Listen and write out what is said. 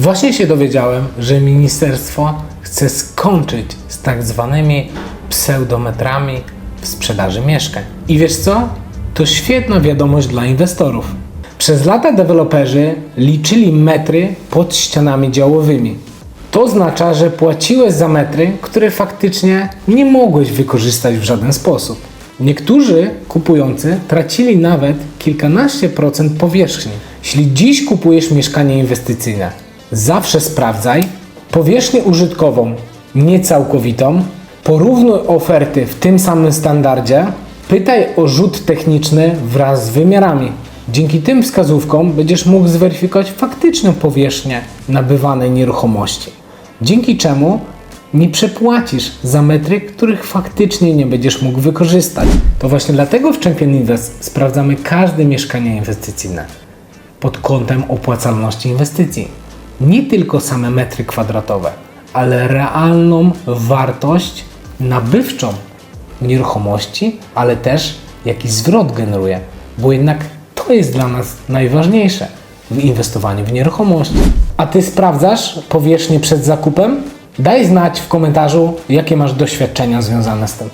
Właśnie się dowiedziałem, że ministerstwo chce skończyć z tak zwanymi pseudometrami w sprzedaży mieszkań. I wiesz co? To świetna wiadomość dla inwestorów. Przez lata deweloperzy liczyli metry pod ścianami działowymi. To oznacza, że płaciłeś za metry, które faktycznie nie mogłeś wykorzystać w żaden sposób. Niektórzy kupujący tracili nawet kilkanaście procent powierzchni. Jeśli dziś kupujesz mieszkanie inwestycyjne, zawsze sprawdzaj powierzchnię użytkową, niecałkowitą, porównuj oferty w tym samym standardzie, pytaj o rzut techniczny wraz z wymiarami. Dzięki tym wskazówkom będziesz mógł zweryfikować faktyczną powierzchnię nabywanej nieruchomości. Dzięki czemu nie przepłacisz za metry, których faktycznie nie będziesz mógł wykorzystać. To właśnie dlatego w Champion Invest sprawdzamy każde mieszkanie inwestycyjne pod kątem opłacalności inwestycji. Nie tylko same metry kwadratowe, ale realną wartość nabywczą nieruchomości, ale też jaki zwrot generuje, bo jednak to jest dla nas najważniejsze w inwestowaniu w nieruchomości. A ty sprawdzasz powierzchnię przed zakupem? Daj znać w komentarzu, jakie masz doświadczenia związane z tym.